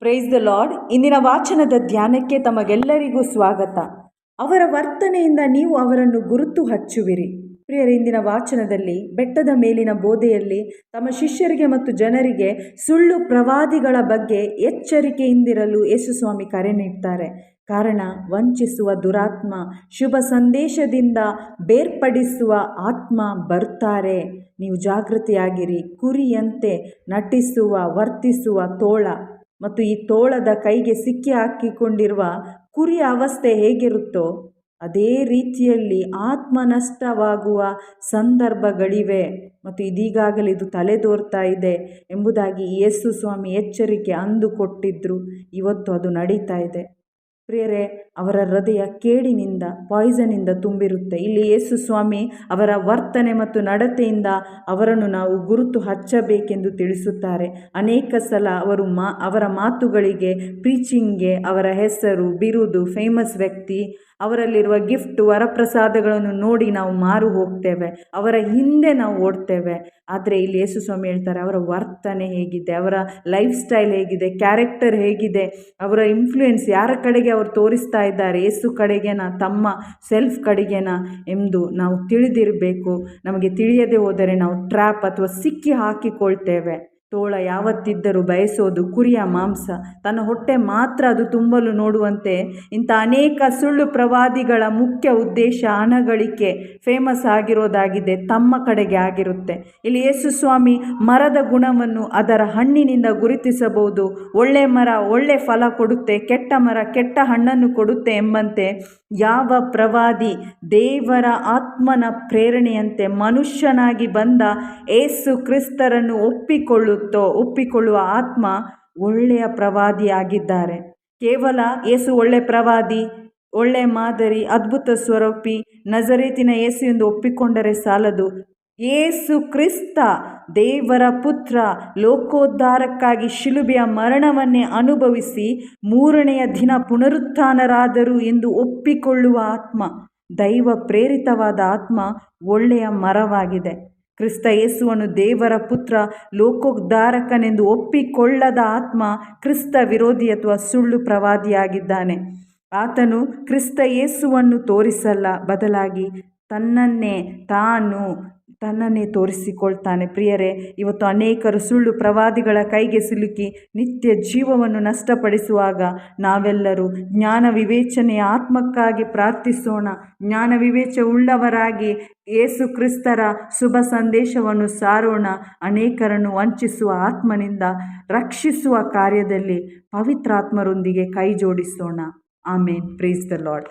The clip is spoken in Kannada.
ಪ್ರೈಸ್ ದ ಲಾರ್ಡ್ ಇಂದಿನ ವಾಚನದ ಧ್ಯಾನಕ್ಕೆ ತಮಗೆಲ್ಲರಿಗೂ ಸ್ವಾಗತ. ಅವರ ವರ್ತನೆಯಿಂದ ನೀವು ಅವರನ್ನು ಗುರುತು ಹಚ್ಚುವಿರಿ. ಪ್ರಿಯರ, ಇಂದಿನ ವಾಚನದಲ್ಲಿ ಬೆಟ್ಟದ ಮೇಲಿನ ಬೋಧೆಯಲ್ಲಿ ತಮ್ಮ ಶಿಷ್ಯರಿಗೆ ಮತ್ತು ಜನರಿಗೆ ಸುಳ್ಳು ಪ್ರವಾದಿಗಳ ಬಗ್ಗೆ ಎಚ್ಚರಿಕೆಯಿಂದಿರಲು ಯೇಸುಸ್ವಾಮಿ ಕರೆ ನೀಡ್ತಾರೆ. ಕಾರಣ, ವಂಚಿಸುವ ದುರಾತ್ಮ, ಶುಭ ಸಂದೇಶದಿಂದ ಬೇರ್ಪಡಿಸುವ ಆತ್ಮ ಬರ್ತಾರೆ. ನೀವು ಜಾಗೃತಿಯಾಗಿರಿ, ಕುರಿಯಂತೆ ನಟಿಸುವ, ವರ್ತಿಸುವ ತೋಳ. ಮತ್ತು ಈ ತೋಳದ ಕೈಗೆ ಸಿಕ್ಕಿ ಹಾಕಿಕೊಂಡಿರುವ ಕುರಿಯ ಅವಸ್ಥೆ ಹೇಗಿರುತ್ತೋ, ಅದೇ ರೀತಿಯಲ್ಲಿ ಆತ್ಮನಷ್ಟವಾಗುವ ಸಂದರ್ಭಗಳಿವೆ. ಮತ್ತು ಇದೀಗಾಗಲೇ ಇದು ತಲೆದೋರ್ತಾ ಇದೆ ಎಂಬುದಾಗಿ ಯೇಸು ಸ್ವಾಮಿ ಎಚ್ಚರಿಕೆ ಅಂದು ಕೊಟ್ಟಿದ್ದರು ಇವತ್ತು ಅದು ನಡೀತಾ ಇದೆ. ಪ್ರಿಯರೇ, ಅವರ ಹೃದಯ ಕೇಡಿನಿಂದ ಪಾಯ್ಸನಿಂದ ತುಂಬಿರುತ್ತೆ. ಇಲ್ಲಿ ಯೇಸು ಸ್ವಾಮಿ ಅವರ ವರ್ತನೆ ಮತ್ತು ನಡತೆಯಿಂದ ಅವರನ್ನು ನಾವು ಗುರುತು ಹಚ್ಚಬೇಕೆಂದು ತಿಳಿಸುತ್ತಾರೆ. ಅನೇಕ ಸಲ ಅವರು ಮಾ, ಅವರ ಮಾತುಗಳಿಗೆ, ಪ್ರೀಚಿಂಗ್ಗೆ, ಅವರ ಹೆಸರು, ಬಿರುದು ಫೇಮಸ್ ವ್ಯಕ್ತಿ, ಅವರಲ್ಲಿರುವ ಗಿಫ್ಟ್ ವರಪ್ರಸಾದಗಳನ್ನು ನೋಡಿ ನಾವು ಮಾರು ಹೋಗ್ತೇವೆ. ಅವರ ಹಿಂದೆ ನಾವು ಓಡ್ತೇವೆ. ಆದರೆ ಇಲ್ಲಿ ಯೇಸು ಸ್ವಾಮಿ ಹೇಳ್ತಾರೆ, ಅವರ ವರ್ತನೆ ಹೇಗಿದೆ, ಅವರ ಲೈಫ್ ಸ್ಟೈಲ್ ಹೇಗಿದೆ ಕ್ಯಾರೆಕ್ಟರ್ ಹೇಗಿದೆ, ಅವರ ಇನ್ಫ್ಲೂಯೆನ್ಸ್ ಯಾರ ಕಡೆಗೆ ಅವರು ತೋರಿಸ್ತಾ ಇದ್ದಾರೆ ಏಸು ಕಡೆಗೆನಾ, ತಮ್ಮ ಸೆಲ್ಫ್ ಕಡೆಗೆನಾ ಎಂದು ನಾವು ತಿಳಿದಿರಬೇಕು. ನಮಗೆ ತಿಳಿಯದೆ ಹೋದರೆ ನಾವು ಟ್ರ್ಯಾಪ್ ಅಥವಾ ಸಿಕ್ಕಿ ಹಾಕಿಕೊಳ್ತೇವೆ. ತೋಳ ಯಾವತ್ತಿದ್ದರೂ ಬಯಸೋದು, ಕುರಿಯ ಮಾಂಸ. ತನ್ನ ಹೊಟ್ಟೆ ಮಾತ್ರ ಅದು ತುಂಬಲು ನೋಡುವಂತೆ. ಇಂಥ ಅನೇಕ ಸುಳ್ಳು ಪ್ರವಾದಿಗಳ ಮುಖ್ಯ ಉದ್ದೇಶ ಹಣಗಳಿಕೆ ಫೇಮಸ್ ಆಗಿರೋದಾಗಿದೆ, ತಮ್ಮ ಕಡೆಗೆ ಆಗಿರುತ್ತೆ. ಇಲ್ಲಿ ಯೇಸು ಸ್ವಾಮಿ ಮರದ ಗುಣವನ್ನು ಅದರ ಹಣ್ಣಿನಿಂದ ಗುರುತಿಸಬಹುದು. ಒಳ್ಳೆ ಮರ ಒಳ್ಳೆ ಫಲ ಕೊಡುತ್ತೆ, ಕೆಟ್ಟ ಮರ ಕೆಟ್ಟ ಹಣ್ಣನ್ನು ಕೊಡುತ್ತೆ ಎಂಬಂತೆ. ಯಾವ ಪ್ರವಾದಿ ದೇವರ ಆತ್ಮನ ಪ್ರೇರಣೆಯಂತೆ ಮನುಷ್ಯನಾಗಿ ಬಂದ ಏಸು ಕ್ರಿಸ್ತರನ್ನು ಒಪ್ಪಿಕೊಳ್ಳುತ್ತೋ ಒಪ್ಪಿಕೊಳ್ಳುವ ಆತ್ಮ ಒಳ್ಳೆಯ ಪ್ರವಾದಿಯಾಗಿದ್ದಾರೆ. ಕೇವಲ ಏಸು ಒಳ್ಳೆ ಪ್ರವಾದಿ, ಒಳ್ಳೆ ಮಾದರಿ, ಅದ್ಭುತ ಸ್ವರೂಪಿ, ನಜರೇತಿನ ಏಸು ಎಂದು ಒಪ್ಪಿಕೊಂಡರೆ ಸಾಲದು. ಏಸು ಕ್ರಿಸ್ತ, ದೇವರ ಪುತ್ರ, ಲೋಕೋದ್ಧಾರಕ್ಕಾಗಿ ಶಿಲುಬೆಯ ಮರಣವನ್ನೇ ಅನುಭವಿಸಿ ಮೂರನೆಯ ದಿನ ಪುನರುತ್ಥಾನರಾದರು ಎಂದು ಒಪ್ಪಿಕೊಳ್ಳುವ ಆತ್ಮ ದೈವ ಪ್ರೇರಿತವಾದ ಆತ್ಮ ಒಳ್ಳೆಯ ಮರವಾಗಿದೆ. ಕ್ರಿಸ್ತ ಯೇಸುವನ್ನು ದೇವರ ಪುತ್ರ, ಲೋಕೋದ್ಧಾರಕನೆಂದು ಒಪ್ಪಿಕೊಳ್ಳದ ಆತ್ಮ ಕ್ರಿಸ್ತ ವಿರೋಧಿ ಅಥವಾ ಸುಳ್ಳು ಪ್ರವಾದಿಯಾಗಿದ್ದಾನೆ. ಆತನು ಕ್ರಿಸ್ತ ಯೇಸುವನ್ನು ತೋರಿಸಲ್ಲ, ಬದಲಾಗಿ ತನ್ನನ್ನೇ ತಾನು ತನ್ನನ್ನೇ ತೋರಿಸಿಕೊಳ್ತಾನೆ. ಪ್ರಿಯರೇ, ಇವತ್ತು ಅನೇಕರು ಸುಳ್ಳು ಪ್ರವಾದಿಗಳ ಕೈಗೆ ಸಿಲುಕಿ ನಿತ್ಯ ಜೀವವನ್ನು ನಷ್ಟಪಡಿಸುವಾಗ ನಾವೆಲ್ಲರೂ ಜ್ಞಾನ ವಿವೇಚನೆಯ ಆತ್ಮಕ್ಕಾಗಿ ಪ್ರಾರ್ಥಿಸೋಣ. ಜ್ಞಾನ ವಿವೇಚ ಉಳ್ಳವರಾಗಿ ಏಸು ಕ್ರಿಸ್ತರ ಶುಭ ಸಂದೇಶವನ್ನು ಸಾರೋಣ. ಅನೇಕರನ್ನು ವಂಚಿಸುವ ಆತ್ಮನಿಂದ ರಕ್ಷಿಸುವ ಕಾರ್ಯದಲ್ಲಿ ಪವಿತ್ರಾತ್ಮರೊಂದಿಗೆ ಕೈ ಜೋಡಿಸೋಣ. ಆಮೇನ್. Praise the lord.